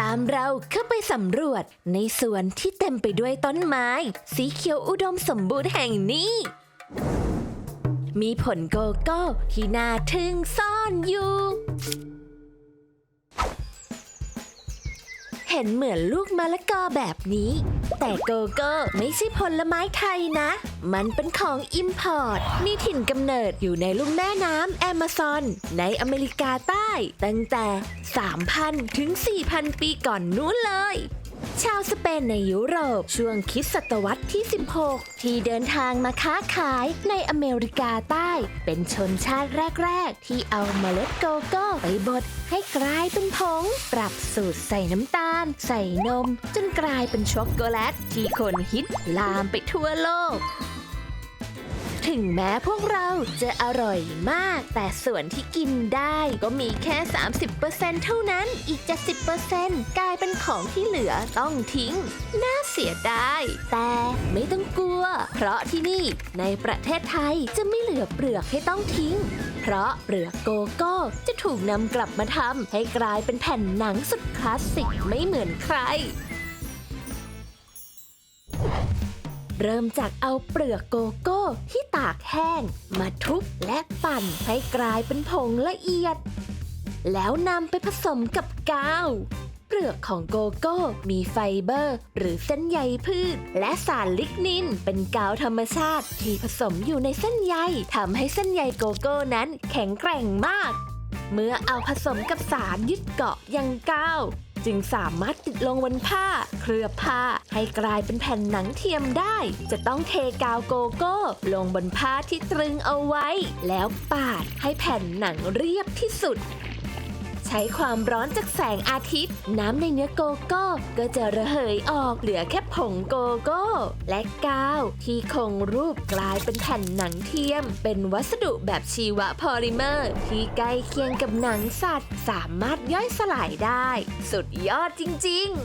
ตามเราเข้าไปสำรวจในสวนที่เต็มไปด้วยต้นไม้ สีเขียวอุดมสมบูรณ์แห่งนี้ มีผลโกโก้ที่น่าทึ่งซ่อนอยู่ เห็นเหมือนลูกมะละกอแบบนี้ แต่โกโก้ไม่ใช่ผลไม้ไทยนะ มันเป็นของอิมพอร์ต มีถิ่นกำเนิดอยู่ในลุ่มแม่น้ำแอมะซอน ในอเมริกาใต้ ตั้งแต่ 3,000 ถึง 4,000 ปีก่อนนู้นเลย ชาวสเปนในยุโรป ช่วงคริดศตวรรษที่ 16 ที่เดินทางมาค้าขายในอเมริกาใต้ เป็นชนชาติแรก ๆ ที่เอาเมล็ดโกโก้ไปบดให้กลายเป็นผง ปรับสูตรใส่น้ำตาล ใส่นม จนกลายเป็นช็อกโกแลต ที่คนฮิตลามไปทั่วโลก ถึงแม้พวกเราจะอร่อยมาก แต่ส่วนที่กินได้ก็มีแค่ 30%เท่านั้น อีก 70%กลายเป็นของที่เหลือต้องทิ้ง น่าเสียดาย แต่ไม่ต้องกลัว เพราะที่นี่ในประเทศไทยจะไม่เหลือเปลือกให้ต้องทิ้ง เพราะเปลือกโกโก้จะถูกนำกลับมาทำให้กลายเป็นแผ่นหนังสุดคลาสสิกไม่เหมือนใคร เริ่มจากเอาเปลือกโกโก้ที่ตากแห้ง มาทุบและปั่นให้กลายเป็นผงละเอียด แล้วนำไปผสมกับกาวเปลือกของโกโก้มีไฟเบอร์ หรือเส้นใยพืช และสารลิกนิน เป็นกาวธรรมชาติที่ผสมอยู่ในเส้นใยทำให้เส้นใยโกโก้นั้นแข็งแกร่งมาก เมื่อเอาผสมกับสารยึดเกาะยังกาว จึงสามารถติดลงบนผ้า เคลือบผ้า ให้กลายเป็นแผ่นหนังเทียมได้ จะต้องเทกาวโกโก้ ลงบนผ้าที่ตรึงเอาไว้ แล้วปาดให้แผ่นหนังเรียบที่สุด ใช้ความร้อนจากแสงอาทิตย์ น้ำในเนื้อโกโก้ก็จะระเหยออกเหลือแค่ผงโกโก้ และกาว ที่คงรูปกลายเป็นแผ่นหนังเทียม เป็นวัสดุแบบชีวพอลิเมอร์ ที่ใกล้เคียงกับหนังสัตว์ สามารถย่อยสลายได้ สุดยอดจริง ๆ